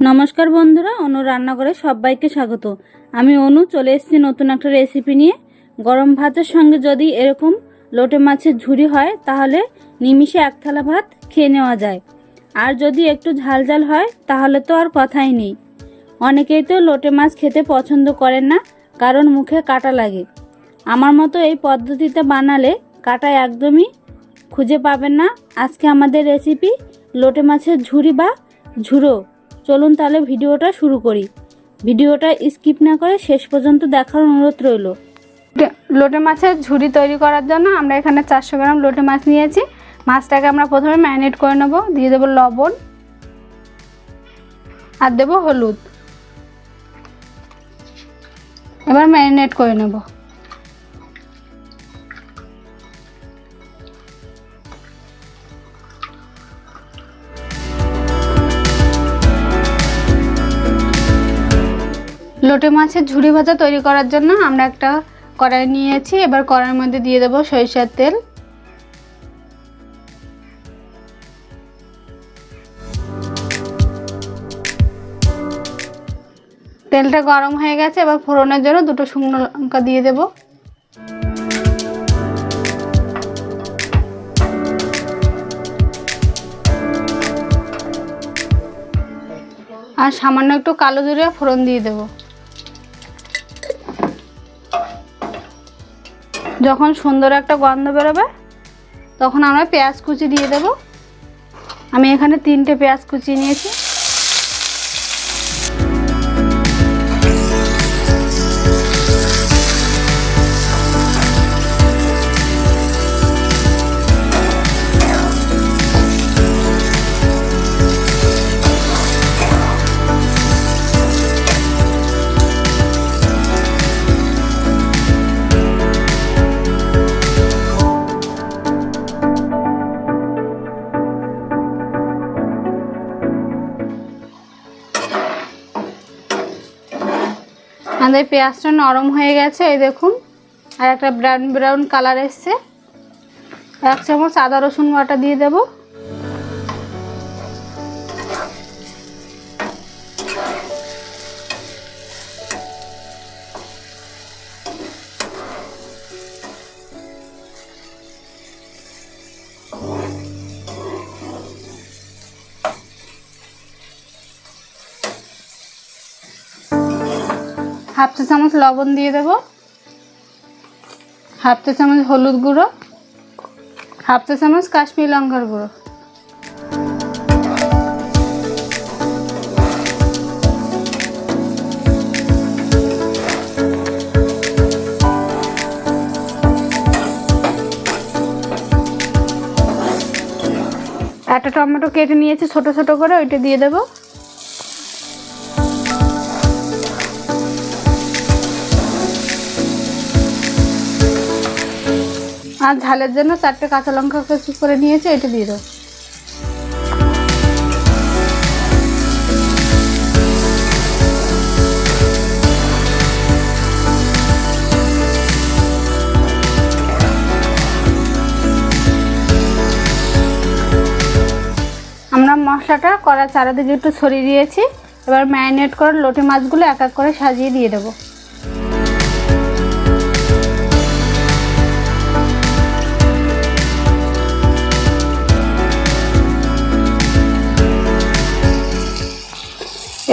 নমস্কার বন্ধুরা, অনু রান্নাঘরে সবাইকে স্বাগত। আমি অনু, চলে এসেছি নতুন একটা রেসিপি নিয়ে। গরম ভাতের সঙ্গে যদি এরকম লোটে মাছের ঝুড়ি হয়, তাহলে নিমিষে এক থালা ভাত খেয়ে নেওয়া যায়। আর যদি একটু ঝাল ঝাল হয়, তাহলে তো আর কথাই নেই। অনেকেই তো লোটে মাছ খেতে পছন্দ করেন না, কারণ মুখে কাটা লাগে। আমার মতো এই পদ্ধতিতে বানালে কাটা একদমই খুঁজে পাবেন না। আজকে আমাদের রেসিপি লোটে মাছের ঝুড়ি বা ঝুরো। চলুন তাহলে ভিডিওটা শুরু করি। ভিডিওটা স্কিপ না করে শেষ পর্যন্ত দেখার অনুরোধ রইল। লোটে মাছের ঝুড়ি তৈরি করার জন্য আমরা এখানে চারশো গ্রাম লোটে মাছ নিয়েছি। মাছটাকে আমরা প্রথমে ম্যারিনেট করে নেব, দিয়ে দেবো লবণ আর দেবো হলুদ। এবার ম্যারিনেট করে নেব। লোটে মাছের ঝুড়ি ভাজা তৈরি করার জন্য আমরা একটা কড়াই নিয়েছি। এবার কড়াইয়ের মধ্যে দিয়ে দেবো সরিষার তেল। তেলটা গরম হয়ে গেছে, এবার ফোড়নের জন্য দুটো শুকনো লঙ্কা দিয়ে দেব। আর সামান্য একটু কালো জিরে ফোড়ন দিয়ে দেবো। যখন সুন্দর একটা গন্ধ বেরোবে, তখন আমরা পেঁয়াজ কুচি দিয়ে দেব। আমি এখানে তিনটে পেঁয়াজ কুচি নিয়েছি। আমাদের পেঁয়াজটা নরম হয়ে গেছে, এই দেখুন। আর একটা ব্রাউন ব্রাউন কালার এসছে। এক চামচ আদা রসুন বাটা দিয়ে দেব। হাফ চা চামচ লবণ দিয়ে দেব। হাফ চা চামচ হলুদ গুঁড়ো। হাফ চা চামচ কাশ্মীর লঙ্কার গুঁড়ো। একটা টমেটো কেটে নিয়েছি, ছোট ছোট করে ওইটা দিয়ে দেবো। আর ঝালের জন্য চারটে কাঁচা লঙ্কা কুচি করে নিয়েছে, এটা দিয়ে দেবো আমরা মশলাটা কড়া চারাদিকে একটু ছড়িয়ে দিয়েছি, এবার ম্যারিনেট করে লোটে মাছগুলো এক এক করে সাজিয়ে দিয়ে দেবো।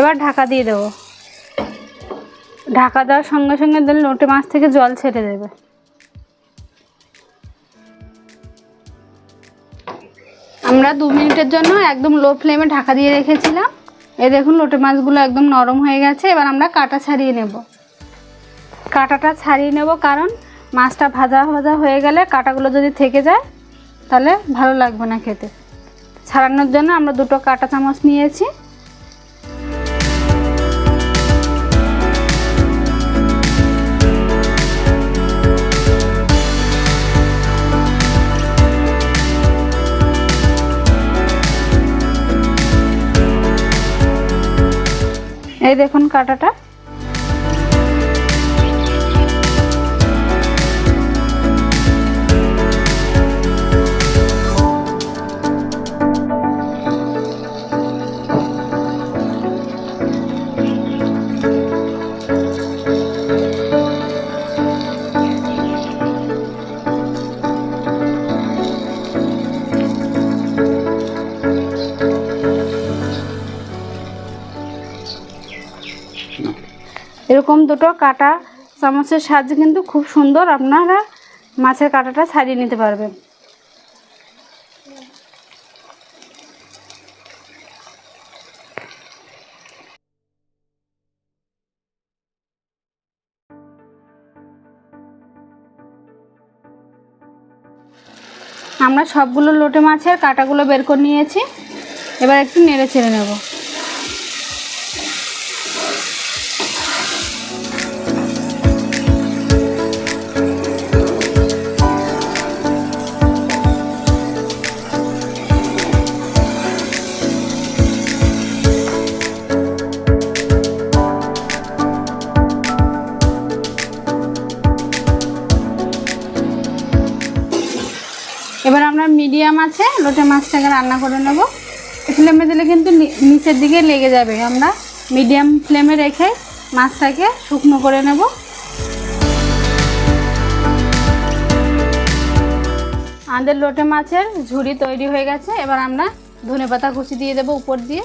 এবার ঢাকা দিয়ে দেবো। ঢাকা দেওয়ার সঙ্গে সঙ্গে দিলে লোটে মাছ থেকে জল ছেড়ে দেবে। আমরা দু মিনিটের জন্য একদম লো ফ্লেমে ঢাকা দিয়ে রেখেছিলাম। এ দেখুন লোটে মাছগুলো একদম নরম হয়ে গেছে। এবার আমরা কাটা ছাড়িয়ে নেব। কাটাটা ছাড়িয়ে নেব কারণ মাছটা ভাজা ভাজা হয়ে গেলে কাটাগুলো যদি থেকে যায়, তাহলে ভালো লাগবে না খেতে। ছাড়ানোর জন্য আমরা দুটো কাটা চামচ নিয়েছি। এই দেখুন কাটাটা। এরকম দুটো কাটা চামচের সাহায্যে কিন্তু খুব সুন্দর আপনারা মাছের কাঁটাটা ছাড়িয়ে নিতে পারবেন। আমরা সবগুলো লোটে মাছের কাঁটাগুলো বের করে নিয়েছি। এবার একটু নেড়ে ছেড়ে নেব। এবার আমরা মিডিয়াম আছে, লোটে মাছটাকে রান্না করে নেব। ফ্লেমে দিলে কিন্তু নিচের দিকে লেগে যাবে। আমরা মিডিয়াম ফ্লেমে রেখে মাছটাকে শুকনো করে নেব। আমাদের লোটে মাছের ঝুড়ি তৈরি হয়ে গেছে। এবার আমরা ধনে পাতা কুচি দিয়ে দেবো উপর দিয়ে।